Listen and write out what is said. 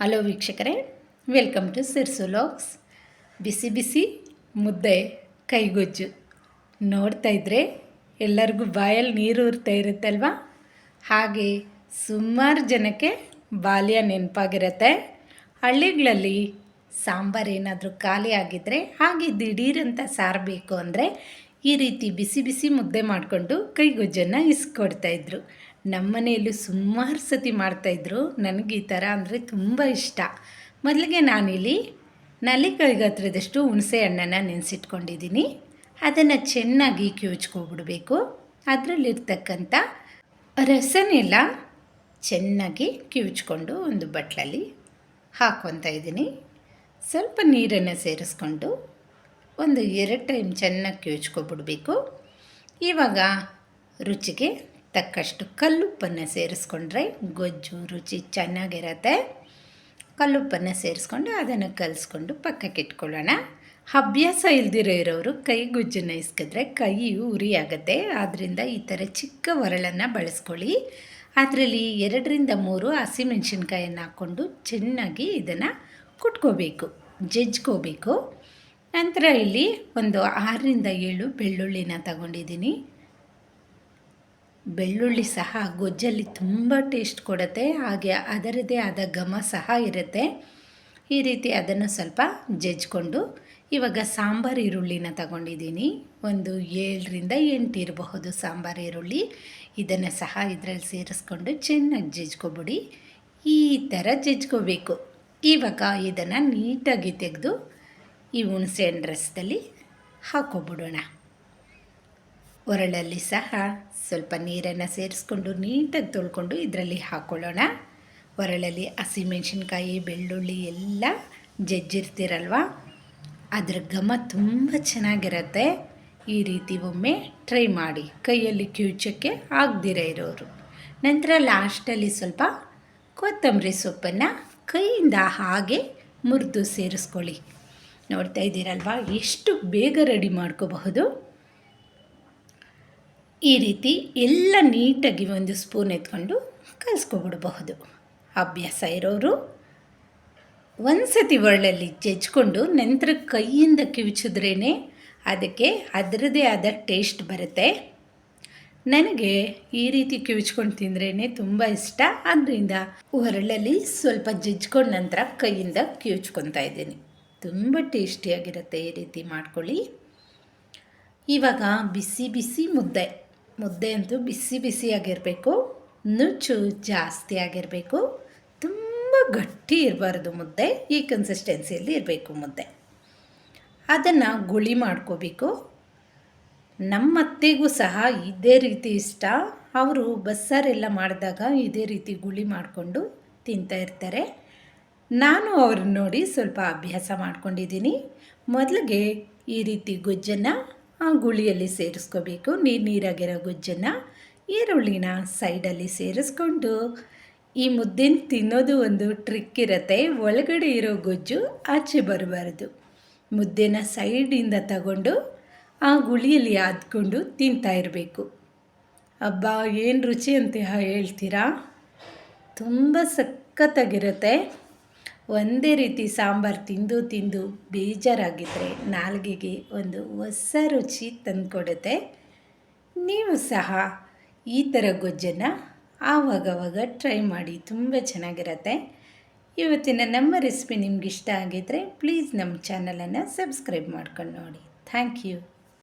Hello ವೀಕ್ಷಕರೇ welcome to ಸಿರ್ಸುಲಾಕ್ಸ್ ಬಿಸಿ ಬಿಸಿ ಮುದ್ದೆ ಕೈಗೊಜ್ಜು. ನೋಡ್ತಾ ಇದ್ರೆ ಎಲ್ಲರಿಗೂ ಬಾಯಲ್ಲಿ ನೀರು ಊರ್ತಾ ಇರುತ್ತಲ್ವ? ಹಾಗೆ ಸುಮಾರು ಜನಕ್ಕೆ ಬಾಲ್ಯ ನೆನಪಾಗಿರುತ್ತೆ. ಹಳ್ಳಿಗಳಲ್ಲಿ ಸಾಂಬಾರು ಏನಾದರೂ ಖಾಲಿ ಆಗಿದ್ದರೆ ಹಾಗೆ ದಿಢೀರಂತ ಸಾರು ಬೇಕು ಅಂದರೆ ಈ ರೀತಿ ಬಿಸಿ ಬಿಸಿ ಮುದ್ದೆ ಮಾಡಿಕೊಂಡು ಕೈಗೊಜ್ಜನ್ನು ಇಸ್ಕೊಡ್ತಾಯಿದ್ರು ನಮ್ಮ ಮನೆಯಲ್ಲೂ ಸುಮಾರು ಸತಿ ಮಾಡ್ತಾಯಿದ್ರು ನನಗೆ ಈ ಥರ ಅಂದರೆ ತುಂಬ ಇಷ್ಟ. ಮೊದಲಿಗೆ ನಾನಿಲ್ಲಿ ನಲಿಕಾಯಿ ಹತ್ರದಷ್ಟು ಹುಣಸೆ ಹಣ್ಣನ್ನು ನೆನೆಸಿಟ್ಕೊಂಡಿದ್ದೀನಿ ಅದನ್ನು ಚೆನ್ನಾಗಿ ಕಿವುಚ್ಕೊಬಿಡಬೇಕು ಅದರಲ್ಲಿರ್ತಕ್ಕಂಥ ರಸನೆಲ್ಲ ಚೆನ್ನಾಗಿ ಕಿವುಚ್ಕೊಂಡು ಒಂದು ಬಟ್ಲಲ್ಲಿ ಹಾಕ್ಕೊತಾ ಇದ್ದೀನಿ. ಸ್ವಲ್ಪ ನೀರನ್ನು ಸೇರಿಸ್ಕೊಂಡು ಒಂದು ಎರಡು ಟೈಮ್ ಚೆನ್ನಾಗಿ ಕಿವುಚ್ಕೊಬಿಡ್ಬೇಕು ಇವಾಗ ರುಚಿಗೆ ತಕ್ಕಷ್ಟು ಕಲ್ಲುಪ್ಪನ್ನು ಸೇರಿಸ್ಕೊಂಡ್ರೆ ಗೊಜ್ಜು, ರುಚಿ ಚೆನ್ನಾಗಿರತ್ತೆ. ಕಲ್ಲುಪ್ಪನ್ನು ಸೇರಿಸ್ಕೊಂಡು ಅದನ್ನು ಕಲಿಸ್ಕೊಂಡು ಪಕ್ಕಕ್ಕೆ ಇಟ್ಕೊಳ್ಳೋಣ. ಅಭ್ಯಾಸ ಇಲ್ದಿರೋ ಇರೋರು ಕೈ ಗುಜ್ಜನ್ನು ಇಸ್ಕಿದ್ರೆ ಕೈ ಉರಿಯಾಗುತ್ತೆ ಆದ್ದರಿಂದ ಈ ಥರ ಚಿಕ್ಕ ಒರಳನ್ನು ಬಳಸ್ಕೊಳ್ಳಿ. ಅದರಲ್ಲಿ ಎರಡರಿಂದ ಮೂರು ಹಸಿಮೆಣ್ಸಿನ್ಕಾಯನ್ನು ಹಾಕ್ಕೊಂಡು ಚೆನ್ನಾಗಿ ಇದನ್ನು ಕುಟ್ಕೋಬೇಕು ಜಜ್ಕೋಬೇಕು ನಂತರ ಇಲ್ಲಿ ಒಂದು ಆರರಿಂದ ಏಳು ಬೆಳ್ಳುಳ್ಳಿನ ತಗೊಂಡಿದ್ದೀನಿ. ಬೆಳ್ಳುಳ್ಳಿ ಸಹ ಗೊಜ್ಜಲ್ಲಿ ತುಂಬ ಟೇಸ್ಟ್ ಕೊಡುತ್ತೆ, ಹಾಗೆ ಅದರದೇ ಆದ ಘಮ ಸಹ ಇರುತ್ತೆ. ಈ ರೀತಿ ಅದನ್ನು ಸ್ವಲ್ಪ ಜಜ್ಕೊಂಡು ಇವಾಗ ಸಾಂಬಾರು ಈರುಳ್ಳಿನ ತಗೊಂಡಿದ್ದೀನಿ. ಒಂದು ಏಳರಿಂದ ಎಂಟು ಇರಬಹುದು ಸಾಂಬಾರು ಈರುಳ್ಳಿ. ಇದನ್ನು ಸಹ ಇದರಲ್ಲಿ ಸೇರಿಸ್ಕೊಂಡು ಚೆನ್ನಾಗಿ ಜಜ್ಕೊಬಿಡಿ. ಈ ಥರ ಜಜ್ಕೋಬೇಕು. ಇವಾಗ ಇದನ್ನು ನೀಟಾಗಿ ತೆಗೆದು ಈ ಹುಣಸೆಹಣ್ಣು ರಸದಲ್ಲಿ ಹಾಕೋಬಿಡೋಣ ಒರಳಲ್ಲಿ ಸಹ ಸ್ವಲ್ಪ ನೀರನ್ನು ಸೇರಿಸ್ಕೊಂಡು ನೀಟಾಗಿ ತೊಳ್ಕೊಂಡು ಇದರಲ್ಲಿ ಹಾಕ್ಕೊಳ್ಳೋಣ ಒರಳಲ್ಲಿ ಹಸಿಮೆಣ್ಸಿನ್ಕಾಯಿ ಬೆಳ್ಳುಳ್ಳಿ ಎಲ್ಲ ಜಜ್ಜಿರ್ತೀರಲ್ವ? ಅದರ ಘಮ ತುಂಬ ಚೆನ್ನಾಗಿರತ್ತೆ. ಈ ರೀತಿ ಒಮ್ಮೆ ಟ್ರೈ ಮಾಡಿ. ಕೈಯಲ್ಲಿ ಕಿವುಚಕ್ಕೆ ಆಗದಿರ ಇರೋರು. ನಂತರ ಲಾಸ್ಟಲ್ಲಿ ಸ್ವಲ್ಪ ಕೊತ್ತಂಬರಿ ಸೊಪ್ಪನ್ನು ಕೈಯಿಂದ ಹಾಗೆ ಮುರಿದು ಸೇರಿಸ್ಕೊಳ್ಳಿ. ನೋಡ್ತಾ ಇದ್ದೀರಲ್ವ? ಎಷ್ಟು ಬೇಗ ರೆಡಿ ಮಾಡ್ಕೋಬಹುದು? ಈ ರೀತಿ ಎಲ್ಲ ನೀಟಾಗಿ ಒಂದು ಸ್ಪೂನ್ ಎತ್ಕೊಂಡು ಕಲಿಸ್ಕೊಬಿಡಬಹುದು ಅಭ್ಯಾಸ ಇರೋರು ಒಂದು ಸತಿ ಒಳ್ಳಲ್ಲಿ ಜಜ್ಕೊಂಡು ನಂತರ ಕೈಯಿಂದ ಕಿವಿಚಿದ್ರೇ ಅದಕ್ಕೆ ಅದರದೇ ಆದ ಟೇಸ್ಟ್ ಬರುತ್ತೆ. ನನಗೆ ಈ ರೀತಿ ಕಿವಿಚ್ಕೊಂಡು ತಿಂದ್ರೇ ತುಂಬ ಇಷ್ಟ. ಆದ್ದರಿಂದ ಒರಳಲ್ಲಿ ಸ್ವಲ್ಪ ಜಜ್ಕೊಂಡು ನಂತರ ಕೈಯಿಂದ ಕಿವಿಚ್ಕೊತಾ ಇದ್ದೀನಿ. ತುಂಬ ಟೇಸ್ಟಿಯಾಗಿರುತ್ತೆ ಈ ರೀತಿ ಮಾಡ್ಕೊಳ್ಳಿ. ಇವಾಗ ಬಿಸಿ ಬಿಸಿ ಮುದ್ದೆ. ಮುದ್ದೆ ಅಂತೂ ಬಿಸಿ ಬಿಸಿಯಾಗಿರಬೇಕು ನುಚ್ಚು ಜಾಸ್ತಿ ಆಗಿರಬೇಕು, ತುಂಬ ಗಟ್ಟಿ ಇರಬಾರ್ದು ಮುದ್ದೆ, ಈ ಕನ್ಸಿಸ್ಟೆನ್ಸಿಯಲ್ಲಿ ಇರಬೇಕು ಮುದ್ದೆ. ಅದನ್ನು ಗುಳಿ ಮಾಡ್ಕೋಬೇಕು. ನಮ್ಮತ್ತೆಗೂ ಸಹ ಇದೇ ರೀತಿ ಇಷ್ಟ. ಅವರು ಬಸ್ಸಾರೆಲ್ಲ ಮಾಡಿದಾಗ ಇದೇ ರೀತಿ ಗುಳಿ ಮಾಡಿಕೊಂಡು ತಿಂತಾ ಇರ್ತಾರೆ. ನಾನು ಅವ್ರನ್ನ ನೋಡಿ ಸ್ವಲ್ಪ ಅಭ್ಯಾಸ ಮಾಡ್ಕೊಂಡಿದ್ದೀನಿ. ಮೊದಲಿಗೆ ಈ ರೀತಿ ಗೊಜ್ಜನ್ನು ಆ ಗುಳಿಯಲ್ಲಿ ಸೇರಿಸ್ಕೋಬೇಕು. ನೀರು ನೀರಾಗಿರೋ ಗೊಜ್ಜನ್ನು ಈರುಳ್ಳಿನ ಸೈಡಲ್ಲಿ ಸೇರಿಸ್ಕೊಂಡು, ಈ ಮುದ್ದೆನ ತಿನ್ನೋದು ಒಂದು ಟ್ರಿಕ್ ಇರುತ್ತೆ. ಒಳಗಡೆ ಇರೋ ಗೊಜ್ಜು ಆಚೆ ಬರಬಾರ್ದು. ಮುದ್ದೆನ ಸೈಡಿಂದ ತಗೊಂಡು ಆ ಗುಳಿಯಲ್ಲಿ ಆದ್ಕೊಂಡು ತಿಂತಾ ಇರಬೇಕು. ಹಬ್ಬ ಏನು ರುಚಿ ಅಂತ ಹೇಳ್ತೀರಾ? ತುಂಬ ಸಖತ್ತಾಗಿರುತ್ತೆ. ಒಂದೇ ರೀತಿ ಸಾಂಬಾರು ತಿಂದು ತಿಂದು ಬೇಜಾರಾಗಿದ್ದರೆ ನಾಲ್ಗೆಗೆ ಒಂದು ಹೊಸ ರುಚಿ ತಂದುಕೊಡುತ್ತೆ. ನೀವು ಸಹ ಈ ಥರ ಗೊಜ್ಜನ್ನು ಆವಾಗವಾಗ ಟ್ರೈ ಮಾಡಿ, ತುಂಬ ಚೆನ್ನಾಗಿರತ್ತೆ. ಇವತ್ತಿನ ನಮ್ಮ ರೆಸಿಪಿ ನಿಮ್ಗೆ ಇಷ್ಟ ಆಗಿದ್ದರೆ ಪ್ಲೀಸ್ ನಮ್ಮ ಚಾನಲನ್ನು ಸಬ್ಸ್ಕ್ರೈಬ್ ಮಾಡ್ಕೊಂಡು ನೋಡಿ. Thank you.